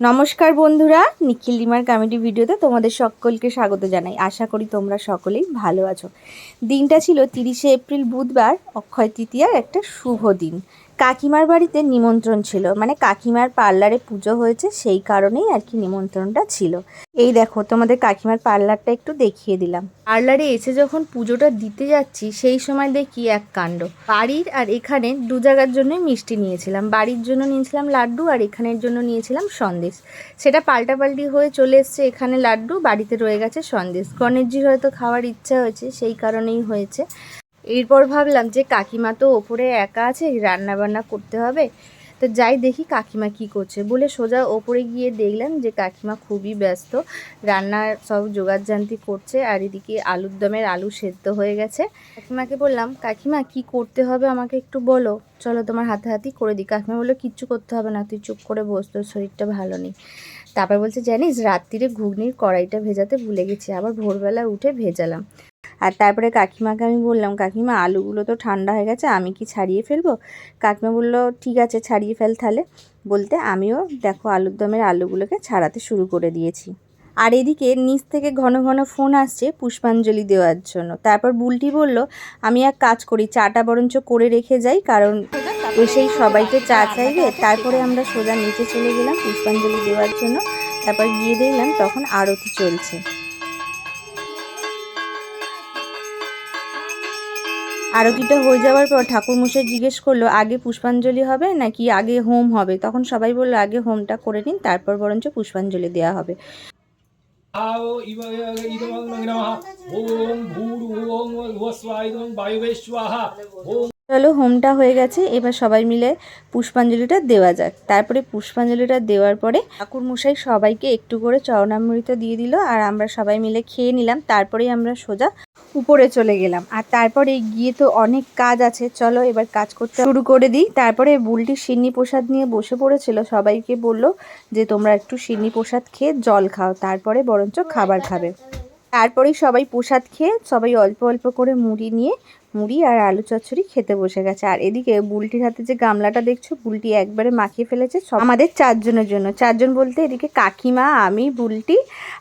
নমস্কার বন্ধুরা, নিখিল dimmer comedy ভিডিওতে তোমাদের সকলকে স্বাগত জানাই। আশা করি তোমরা সকলেই ভালো আছো। দিনটা ছিল তিরিশে এপ্রিল, বুধবার, অক্ষয় তৃতীয়ার একটা শুভ দিন। কাকিমার বাড়িতে নিমন্ত্রণ ছিল। মানে কাকিমার পার্লারে পুজো হয়েছে, সেই কারণেই আর কি নিমন্ত্রণটা ছিল। এই দেখো, তোমাদের কাকিমার পার্লারটা একটু দেখিয়ে দিলাম। পার্লারে এসে যখন পুজোটা দিতে যাচ্ছি, সেই সময় দেখি এক কাণ্ড। বাড়ির আর এখানে দু জায়গার জন্যই মিষ্টি নিয়েছিলাম। বাড়ির জন্য নিয়েছিলাম লাড্ডু আর এখানের জন্য নিয়েছিলাম সন্দেশ। সেটা পাল্টাপাল্টি হয়ে চলে এসছে এখানে লাড্ডু, বাড়িতে রয়ে গেছে সন্দেশ। গণেশজির হয়তো খাওয়ার ইচ্ছা হয়েছে, সেই কারণেই হয়েছে। এরপর ভাবলাম যে কাকিমা তো ওপরে একা আছে রান্না বান্না করতে হবে। তো যাই দেখি কাকিমা কি করছে। বলে সোজা ওপরে গিয়ে দেখলাম যে কাকিমা খুবই ব্যস্ত। রান্নার সব জোগাড়জান্তি করছে আর এদিকে আলুর দমের আলু সেদ্ধ হয়ে গেছে। কাকিমাকে বললাম, কাকিমা, কি করতে হবে আমাকে একটু বলো। চলো তোমার হাতে হাতি করে দিই। কাকিমা বলল, কিচ্ছু করতে হবে না, তুই চুপ করে বস, তোর শরীরটা ভালো নেই। তারপর বলছে, জানিস, রাত্রিরে ঘুগনির কড়াইটা ভেজাতে ভুলে গেছি, আবার ভোরবেলা উঠে ভেজালাম। আর তারপরে কাকিমাকে আমি বললাম, কাকিমা, আলুগুলো তো ঠান্ডা হয়ে গেছে, আমি কি ছাড়িয়ে ফেলব? কাকিমা বলল, ঠিক আছে, ছাড়িয়ে ফেল তাহলে। বলতে আমিও দেখো আলুর দমের আলুগুলোকে ছাড়াতে শুরু করে দিয়েছি। আর এদিকে নিচ থেকে ঘন ঘন ফোন আসছে পুষ্পাঞ্জলি দেওয়ার জন্য। তারপর বুলটি বলল, আমি এক কাজ করি, চাটা বরঞ্চ করে রেখে যাই, কারণ এসেই সবাইকে চা চাইবে। তারপরে আমরা সোজা নিচে চলে গেলাম পুষ্পাঞ্জলি দেওয়ার জন্য। তারপর গিয়ে দেখলাম তখন আরতি চলছে। আরতিটা হয়ে যাওয়ার পর ঠাকুরমশাই জিজ্ঞেস করল, আগে পুষ্পাঞ্জলি হবে নাকি আগে হোম হবে? তখন সবাই বলল, আগে হোমটা করে নিন, তারপর বরঞ্চ পুষ্পাঞ্জলি দেওয়া হবে। চলো হোমটা হয়ে গেছে, এবার সবাই মিলে পুষ্পাঞ্জলিটা দেওয়া যাক। তারপরে পুষ্পাঞ্জলিটা দেওয়ার পরে ঠাকুর মশাই সবাইকে একটু করে চরণামৃত দিয়ে দিল আর আমরা সবাই মিলে খেয়ে নিলাম, তারপরেই আমরা সোজা উপরে চলে গেলাম। আর তারপরে গিয়ে তো অনেক কাজ আছে, চলো এবার কাজ করতে শুরু করে দিই। তারপরে বুলটি সিন্নি প্রসাদ নিয়ে বসে পড়েছিল, সবাইকে বলল যে তোমরা একটু সিন্নি প্রসাদ খেয়ে জল খাও, তারপরে বরঞ্চ খাবার খাবে। তারপরেই সবাই প্রসাদ খেয়ে সবাই অল্প অল্প করে মুড়ি নিয়ে মুড়ি আর আলু চচ্চড়ি খেতে বসে গেছে। আর এদিকে বুলটির হাতে যে গামলাটা দেখছ, বুলটি একবারে মাখিয়ে ফেলেছে সব আমাদের চারজনের জন্য। চারজন বলতে এদিকে কাকিমা, আমি, বুলটি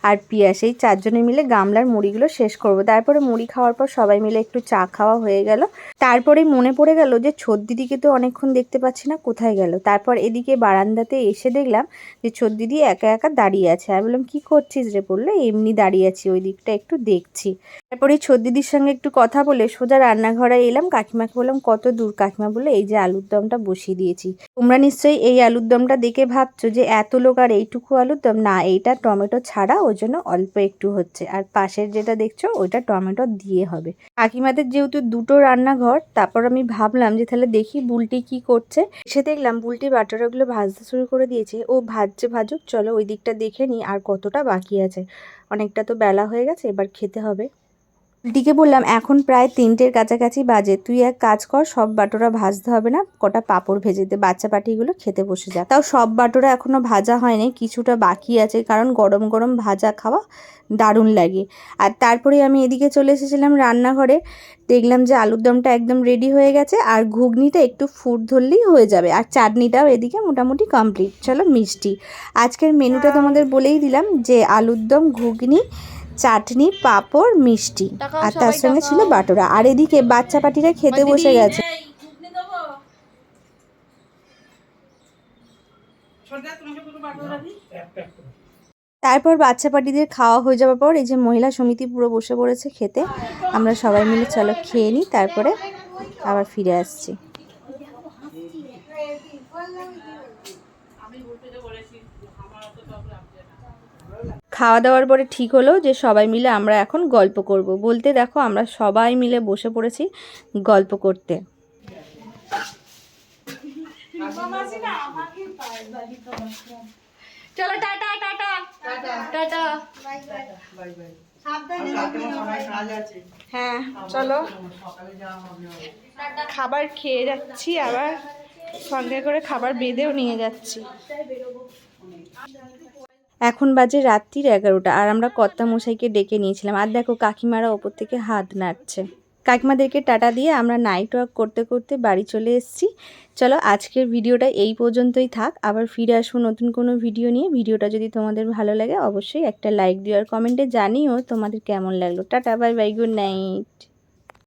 আর পিয়াস। এই চারজনে মিলে গামলার মুড়িগুলো শেষ করব। তারপরে মুড়ি খাওয়ার পর সবাই মিলে একটু চা খাওয়া হয়ে গেল। তারপরে মনে পড়ে গেল যে দিদিকে তো অনেকক্ষণ দেখতে পাচ্ছি না, কোথায় গেল? তারপর এদিকে বারান্দাতে এসে দেখলাম যে দিদি একা একা দাঁড়িয়ে আছে। আমি বললাম, কি করছিস রে? বলল, এমনি দাঁড়িয়ে আছি, ওই দিকটা একটু দেখছি। তারপরে দিদির সঙ্গে একটু কথা বলে সোজা রান্নাঘরে এলাম। কাকিমাকে বললাম, কত দূর কাকিমা? বলে, এই যে আলুর দমটা বসিয়ে দিয়েছি। তোমরা নিশ্চয়ই এই আলুর দমটা দেখে ভাবছ যে এত লোক আর এইটুকু আলুর দম? না, এইটা টমেটো ছাড়া ওই জন্য অল্প একটু হচ্ছে। আর পাশের যেটা দেখছ, ওইটা টমেটো দিয়ে হবে। কাকিমাদের যেহেতু দুটো রান্নাঘর, তারপর আমি ভাবলাম যে তাহলে দেখি বুলটি কি করছে। সে দেখলাম বুলটি বাটারাগুলো ভাজতে শুরু করে দিয়েছে। ও ভাজছে ভাজুক, চলো ওই দিকটা দেখে নিই আর কতটা বাকি আছে। অনেকটা তো বেলা হয়ে গেছে, এবার খেতে হবে। দিকে বললাম এখন প্রায় তিনটের কাছাকাছি বাজে। তুই এক কাজ কর সব বাটোরা ভাজতে হবে না। কটা পাঁপড় ভেজে দে বাচ্চা পাটিগুলো খেতে বসে যা। তাও সব বাটোরা এখনও ভাজা হয়নি কিছুটা বাকি আছে কারণ গরম গরম ভাজা খাওয়া দারুণ লাগে। আর তারপরে আমি এদিকে চলে এসেছিলাম রান্নাঘরে। দেখলাম যে আলুর দমটা একদম রেডি হয়ে গেছে আর ঘুগনিটা একটু ফুট ধরলেই হয়ে যাবে আর চাটনিটাও এদিকে মোটামুটি কমপ্লিট চলো মিষ্টি। আজকের মেনুটা তোমাদের বলেই দিলাম যে আলুর দম ঘুগনি চাটনি পাঁপড় মিষ্টি। আর তার সঙ্গে ছিল বাটোরা। আর এদিকে বাচ্চা পাটিরা খেতে বসে গেছে। তারপর বাচ্চা পাটিদের খাওয়া হয়ে যাওয়ার পর এই যে মহিলা সমিতি পুরো বসে পড়েছে খেতে আমরা সবাই মিলে চলো খেয়ে নিই তারপরে আবার ফিরে আসছি। খাওয়া দাওয়ার পরে ঠিক হলো যে সবাই মিলে আমরা এখন গল্প করব। বলতে দেখো আমরা সবাই মিলে বসে পড়েছি গল্প করতে। চলো টাটা টাটা টাটা হ্যাঁ চলো। খাবার খেয়ে যাচ্ছি আবার সঙ্গে করে খাবার বেঁধেও নিয়ে যাচ্ছি। এখন বাজে রাত্রির এগারোটা আর আমরা কর্তা মশাইকে ডেকে নিয়েছিলাম। আর দেখো, কাকিমারা ওপর থেকে হাত নাড়ছে। কাকিমাদেরকে টাটা দিয়ে আমরা নাইট ওয়াক করতে করতে বাড়ি চলে এসেছি। চলো, আজকের ভিডিওটা এই পর্যন্তই থাক। আবার ফিরে আসব নতুন কোনো ভিডিও নিয়ে। ভিডিওটা যদি তোমাদের ভালো লাগে, অবশ্যই একটা লাইক দিও। আর কমেন্টে জানিও তোমাদের কেমন লাগল। Tata bye bye good night